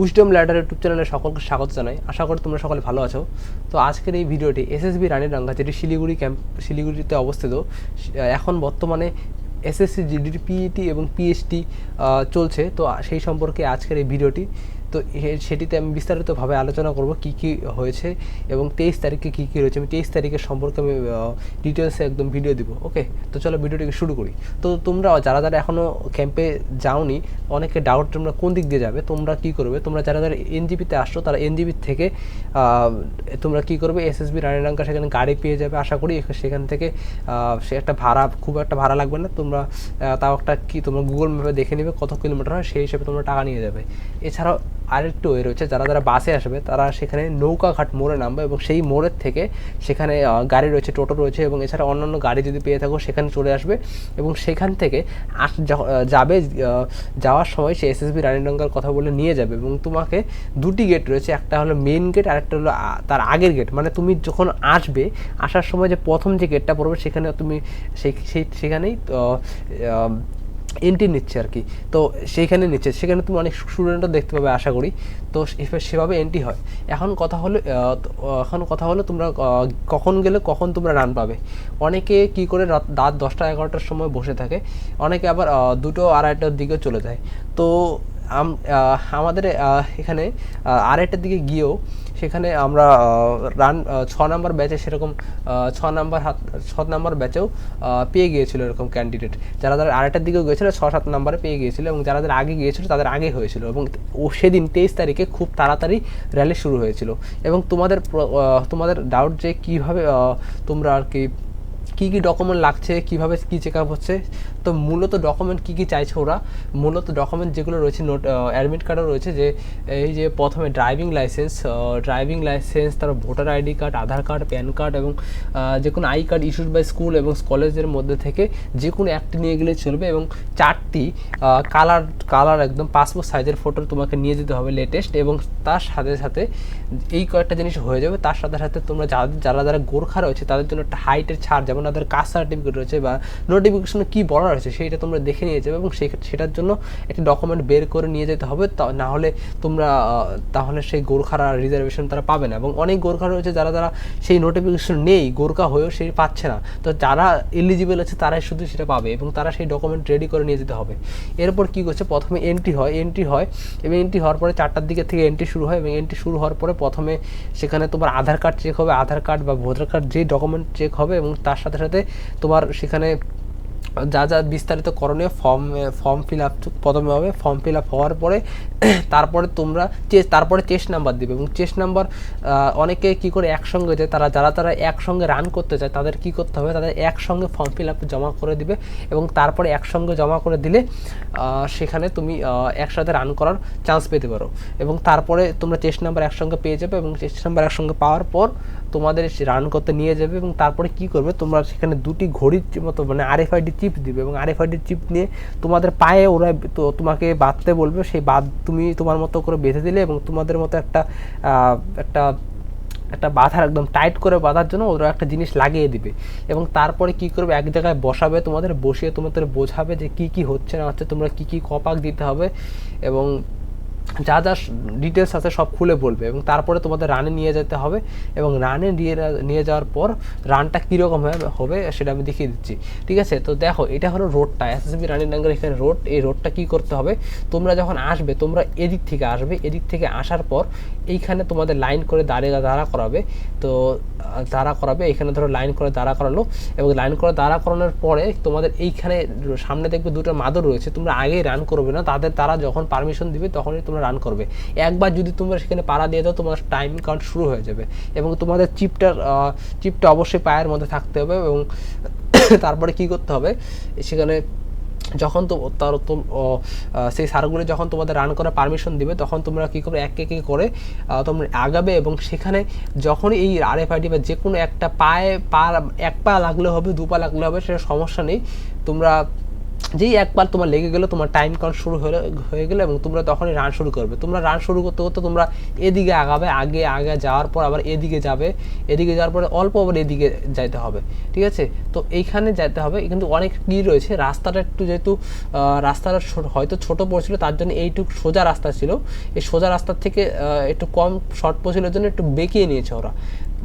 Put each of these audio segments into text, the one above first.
Wisdom ladder YouTube চ্যানেলে সকলকে স্বাগত জানাই। আশা করি তোমরা সকলে ভালো আছো। তো আজকের এই ভিডিওটি এসএসবি রানীরঙ্গা যেটি শিলিগুড়ি ক্যাম্প, শিলিগুড়িতে অবস্থিত এখন বর্তমানে এসএসসি জিডি পিইটি এবং পিএইচডি চলছে। তো সেই সম্পর্কে আজকের এই ভিডিওটি তো সেটিতে আমি বিস্তারিতভাবে আলোচনা করব কি কি হয়েছে এবং তেইশ তারিখে কি কি রয়েছে। আমি তেইশ তারিখের সম্পর্কে আমি ডিটেলসে একদম ভিডিও দিব ওকে তো চলো ভিডিওটিকে শুরু করি। তো তোমরা যারা যারা এখনও ক্যাম্পে যাওনি, অনেকে ডাউট তোমরা কোন দিক দিয়ে যাবে, তোমরা কি করবে? তোমরা যারা যারা এনজিপিতে আসছো, তারা এনজিপি থেকে তোমরা কি করবে? এসএসবি রানীরাঙ্কা সেখানে গাড়ি পেয়ে যাবে, আশা করি। সেখান থেকে সে একটা ভাড়া, খুব একটা ভাড়া লাগবে না। তোমরা তাও একটা কি, তোমরা গুগল ম্যাপে দেখে নেবে কত কিলোমিটার হয়, সেই হিসেবে তোমরা টাকা নিয়ে যাবে। এছাড়াও আরেকটু ওয়ে রয়েছে, যারা যারা বাসে আসবে, তারা সেখানে নৌকাঘাট মোড়ে নামবে এবং সেই মোড়ের থেকে সেখানে গাড়ি রয়েছে, টোটো রয়েছে এবং এছাড়া অন্যান্য গাড়ি যদি পেয়ে থাকো, সেখানে চলে আসবে এবং সেখান থেকে আস যাবে যাওয়ার সময় সে এসএসবি রানীডঙ্গার কথা বলে নিয়ে যাবে এবং তোমাকে দুটি গেট রয়েছে, একটা হলো মেন গেট আর একটা হলো তার আগের গেট মানে তুমি যখন আসবে, আসার সময় যে প্রথম যে গেটটা পড়বে, সেখানে তুমি সেই- সেখানেই এন্ট্রি নিচ্ছে আর কি। তো সেইখানে নিচ্ছে। সেখানে তুমি অনেক স্টুডেন্টও দেখতে পাবে, আশা করি। তো সেভাবে এন্ট্রি হয়। এখন কথা হলো এখন কথা হলো তোমরা কখন গেলে কখন তোমরা রান পাবে। অনেকে কি করে রাত দশটা এগারোটার সময় বসে থাকে। অনেকে আবার দুটো আড়াইটার দিকে চলে যায়। তো আমাদের এখানে আড়াইটার দিকে গিয়েও সেখানে আমরা রান ছ নাম্বার ব্যাচে সেরকম ছ নাম্বার হাত, ছ নাম্বার ব্যাচেও পেয়ে গিয়েছিল এরকম ক্যান্ডিডেট যারা যারা আড়াইটার দিকেও গিয়েছিল, ছ সাত নাম্বারে পেয়ে গিয়েছিল এবং যারা যারা আগে গিয়েছিল, তাদের আগে হয়েছিল এবং ও সেদিন তেইশ তারিখে খুব তাড়াতাড়ি র্যালি শুরু হয়েছিল। এবং তোমাদের তোমাদের ডাউট যে কীভাবে তোমরা আর কি কী কী ডকুমেন্ট লাগছে, কীভাবে কী চেক আপ হচ্ছে, তো মূলত ডকুমেন্ট কী কী চাইছে ওরা, মূলত ডকুমেন্ট যেগুলো রয়েছে নোট অ্যাডমিট কার্ডও রয়েছে যে, এই যে প্রথমে ড্রাইভিং লাইসেন্স ড্রাইভিং লাইসেন্স তারপর voter ID card Aadhaar card PAN card এবং যে কোনো I card issued by school এবং কলেজের মধ্যে থেকে যে কোনো একটি নিয়ে গেলে চলবে এবং চারটি কালার কালার একদম পাসপোর্ট সাইজের ফটো তোমাকে নিয়ে যেতে হবে লেটেস্ট এবং তার সাথে সাথে এই কয়েকটা জিনিস হয়ে যাবে। তার সাথে সাথে তোমরা যারা যারা যারা গোর্খা রয়েছে তাদের জন্য একটা হাইটের ছাড় যেমন তাদের কাস্ট সার্টিফিকেট রয়েছে বা নোটিফিকেশনে কী বলা রয়েছে সেইটা তোমরা দেখে নিয়ে যাবে এবং সেটার জন্য একটি ডকুমেন্ট বের করে নিয়ে যেতে হবে। না হলে তোমরা তাহলে সেই গোর্খারা রিজার্ভেশন তারা পাবে না এবং অনেক গোর্খা রয়েছে যারা যারা সেই নোটিফিকেশন নেই, গোর্খা হয়েও সেই পাচ্ছে না। তো যারা এলিজিবল আছে তারাই শুধু সেটা পাবে এবং তারা সেই ডকুমেন্ট রেডি করে নিয়ে যেতে হবে। এরপর কী করছে? প্রথমে এন্ট্রি হয় এন্ট্রি হয় এবং এন্ট্রি হওয়ার পরে চারটার দিকে থেকে এন্ট্রি শুরু হয় এবং এন্ট্রি শুরু হওয়ার পরে প্রথমে সেখানে তোমার আধার কার্ড চেক হবে, আধার কার্ড বা ভোটার কার্ড যে ডকুমেন্ট চেক হবে এবং তার সাথে সাথে তোমার সেখানে যা যা বিস্তারিত করণীয় ফর্ম ফর্ম ফিল আপ প্রথমে হবে ফর্ম ফিল আপ হওয়ার পরে তারপরে তোমরা চেস তারপরে চেস্ট নাম্বার দিবে এবং চেস্ট নাম্বার অনেকে কি করে একসঙ্গে যায় তারা, যারা, তারা একসঙ্গে রান করতে চায়, তাদের কি করতে হবে? তাদের একসঙ্গে ফর্ম ফিল আপ জমা করে দিবে এবং তারপরে একসঙ্গে জমা করে দিলে সেখানে তুমি একসাথে রান করার চান্স পেতে পারো এবং তারপরে তোমরা চেস্ট নাম্বার একসঙ্গে পেয়ে যাবে এবং চেস্ট নাম্বার একসঙ্গে পাওয়ার পর তোমাদের রান করতে নিয়ে যাবে এবং তারপরে কি করবে? তোমরা সেখানে দুটি ঘড়ির মতো মানে আরএফআইডি চিপ দিবে এবং আরএফআইডি চিপ নিয়ে তোমাদের পায়ে ওরা তো তোমাকে বাঁধতে বলবে। সেই বাঁধ তুমি তোমার মতো করে বেঁধে দিলে এবং তোমাদের মতো একটা একটা একটা বাঁধার একদম টাইট করে বাঁধার জন্য ওরা একটা জিনিস লাগিয়ে দিবে। এবং তারপরে কি করবে? এক জায়গায় বসাবে তোমাদের, বসিয়ে তোমাদের বোঝাবে যে কি কি হচ্ছে, না হচ্ছে তোমরা কি কি কপাক দিতে হবে এবং যা যা ডিটেলস আছে সব খুলে বলবে এবং তারপরে তোমাদের রানে নিয়ে যেতে হবে এবং রানে নিয়ে নিয়ে যাওয়ার পর রানটা কীরকম হবে সেটা আমি দেখিয়ে দিচ্ছি। ঠিক আছে? তো দেখো, এটা হলো রোডটা এস এসএসবি রানী ডাঙ্গার এখানে রোড এই রোডটা কী করতে হবে? তোমরা যখন আসবে, তোমরা এদিক থেকে আসবে, এদিক থেকে আসার পর এইখানে তোমাদের লাইন করে দাঁড়িয়ে দাঁড়া করাবে। তো দাঁড়া করাবে, এখানে ধরো লাইন করে দাঁড়া করালো এবং লাইন করে দাঁড়া করানোর পরে তোমাদের এইখানে সামনে দেখবে দুটো মাদর রয়েছে, তোমরা আগেই রান করবে না, তাদের তারা যখন পারমিশন দিবে তখনই তোমরা রান করবে। একবার যদি তোমরা সেখানে পাড়া দিয়ে দাও, তোমার টাইম কাউন্ট শুরু হয়ে যাবে। এবং তোমাদের চিপটার চিপটা অবশ্যই পায়ের মধ্যে থাকতে হবে এবং তারপরে কি করতে হবে? সেখানে যখন তো, তার সেই সারগুলি যখন তোমাদের রান করার পারমিশন দিবে, তখন তোমরা কী করবে? এক এক করে তোমরা আগাবে এবং সেখানে যখনই এই আরএফআইডি বা যে কোনো একটা পায়ে, পা, এক পা লাগলে হবে, দু পা লাগলে হবে, সেটা সমস্যা নেই। তোমরা যেই একবার তোমার লেগে গেলো, তোমার টাইম কাউন্ট শুরু হয়ে গেলো এবং তোমরা তখনই রান শুরু করবে। তোমরা রান শুরু করতে করতে তোমরা এদিকে আগাবে, আগে আগে যাওয়ার পর আবার এদিকে যাবে, এদিকে যাওয়ার পরে অল্প আবার এদিকে যাইতে হবে, ঠিক আছে? তো এইখানে যাইতে হবে, কিন্তু অনেক কী রয়েছে, রাস্তাটা একটু যেহেতু রাস্তাটা হয়তো ছোট পড়ছিল, তার জন্য এইটুকু সোজা রাস্তা ছিল। এই সোজা রাস্তার থেকে একটু কম শর্ট পড়ছিল জন্য একটু বেঁকিয়ে নিয়েছে ওরা।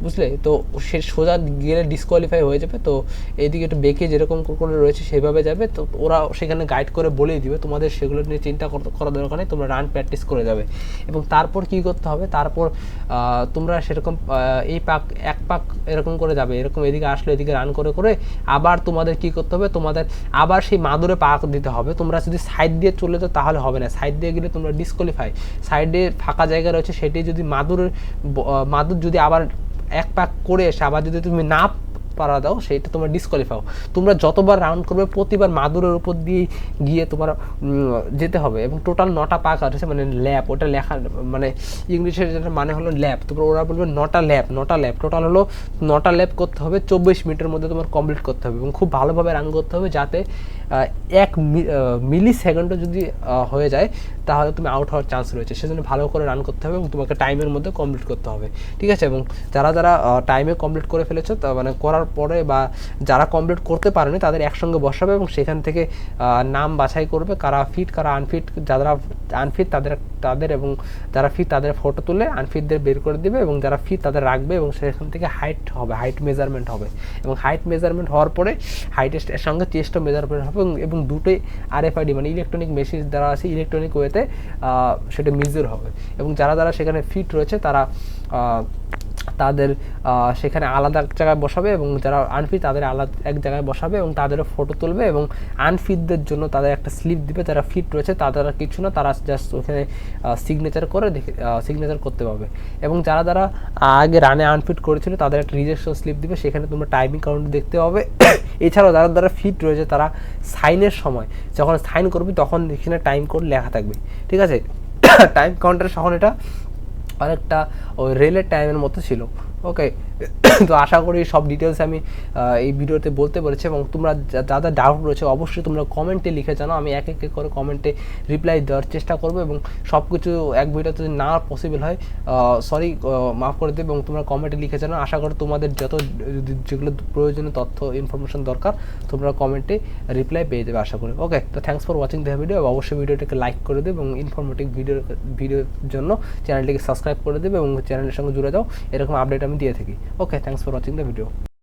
বুঝলে? তো সে সোজা গেলে ডিসকোয়ালিফাই হয়ে যাবে তো এইদিকে একটু বেঁকে যেরকম করে রয়েছে সেভাবে যাবে তো ওরা সেখানে গাইড করে বলেই দিবে তোমাদের সেগুলো নিয়ে চিন্তা কর- করার দরকার নেই তোমরা রান প্র্যাকটিস করে যাবে। এবং তারপর কি করতে হবে? তারপর তোমরা সেরকম এই পাক এক পাক এরকম করে যাবে এরকম এদিকে আসলে এদিকে রান করে করে আবার তোমাদের কি করতে হবে? তোমাদের আবার সেই মাদুরে পাক দিতে হবে। তোমরা যদি সাইড দিয়ে চলে যাও তাহলে হবে না। সাইড দিয়ে গেলে তোমরা ডিসকোয়ালিফাই সাইডে ফাঁকা জায়গা রয়েছে সেটি যদি আহ, মাদুর যদি আবার এক পাক করে এসে আবার যদি তুমি না পারা দাও, সেইটা তোমার ডিসকোয়ালিফাই তোমরা যতবার রাউন্ড করবে, প্রতিবার মাদুরের উপর দিয়ে গিয়ে তোমার যেতে হবে এবং টোটাল নটা পাক আছে মানে ল্যাব ওটা লেখা মানে ইংলিশের যেটা মানে হলো ল্যাব তোমরা, ওরা বলবে নটা ল্যাব নটা ল্যাব টোটাল হলো নটা ল্যাব করতে হবে, চব্বিশ মিনিটের মধ্যে তোমার কমপ্লিট করতে হবে এবং খুব ভালোভাবে রান করতে হবে যাতে এক মিলি সেকেন্ডও যদি হয়ে যায়, তাহলে তুমি আউট হওয়ার চান্স রয়েছে। সেজন্য ভালো করে রান করতে হবে এবং তোমাকে টাইমের মধ্যে কমপ্লিট করতে হবে। ঠিক আছে? এবং যারা যারা টাইমে কমপ্লিট করে ফেলেছো, তা মানে করার পরে বা যারা কমপ্লিট করতে পারেনি তাদের একসঙ্গে বসাবে এবং সেখান থেকে নাম বাছাই করবে, কারা ফিট কারা আনফিট যারা আনফিট তাদের তাদের এবং যারা ফিট তাদের ফটো তুলে আনফিটদের বের করে দিবে এবং যারা ফিট তাদের রাখবে এবং সেখান থেকে হাইট হবে হাইট মেজারমেন্ট হবে এবং হাইট মেজারমেন্ট হওয়ার পরে হাইটের সঙ্গে চেস্টও মেজারমেন্ট হবে এবং- দুটোই আরএফআইডি মানে ইলেকট্রনিক মেশিন দ্বারা আছে ইলেকট্রনিক ওয়েতে সেটা মেজার হবে এবং যারা যারা সেখানে ফিট রয়েছে তারা তাদের সেখানে আলাদা এক জায়গায় বসাবে এবং যারা আনফিট তাদের আলাদা এক জায়গায় বসাবে এবং তাদেরও ফটো তুলবে এবং আনফিটদের জন্য তাদের একটা স্লিপ দিবে। যারা ফিট রয়েছে তাদের কিছু না, তারা জাস্ট ওখানে সিগনেচার করে দেখে সিগনেচার করতে পারবে। এবং যারা যারা আগে রানে আনফিট করেছিল তাদের একটা রিজেকশন স্লিপ দিবে। সেখানে তোমরা টাইমিং কাউন্ট দেখতে পাবে। এছাড়াও যারা যারা ফিট রয়েছে তারা সাইনের সময়, যখন সাইন করবে তখন এখানে টাইম কোড লেখা থাকবে। ঠিক আছে? টাইম কাউন্টার তখন এটা অনেকটা ওই রেলের টাইমের মতো ছিল। ওকে তো আশা করি সব ডিটেলস আমি এই ভিডিওতে বলতে পেরেছি এবং তোমরা যা- যাদের ডাউট রয়েছে অবশ্যই তোমরা কমেন্টে লিখে জানো আমি এক এক করে কমেন্টে রিপ্লাই দেওয়ার চেষ্টা করব এবং সব কিছু এক ভিডিওতে যদি না পসিবল হয় সরি মাফ করে দেবে এবং তোমরা কমেন্টে লিখে জানো আশা করি তোমাদের যত, যেগুলো প্রয়োজনীয় তথ্য ইনফরমেশন দরকার, তোমরা কমেন্টে রিপ্লাই পেয়ে যাবে আশা করি। ওকে তো thanks for watching the video অবশ্যই ভিডিওটাকে লাইক করে দেবে এবং ইনফরমেটিভ ভিডিও ভিডিওর জন্য চ্যানেলটিকে সাবস্ক্রাইব করে দেবে এবং চ্যানেলের সঙ্গে জুড়ে যাও। এরকম আপডেট আমি দিয়ে থাকি। Okay thanks for watching the video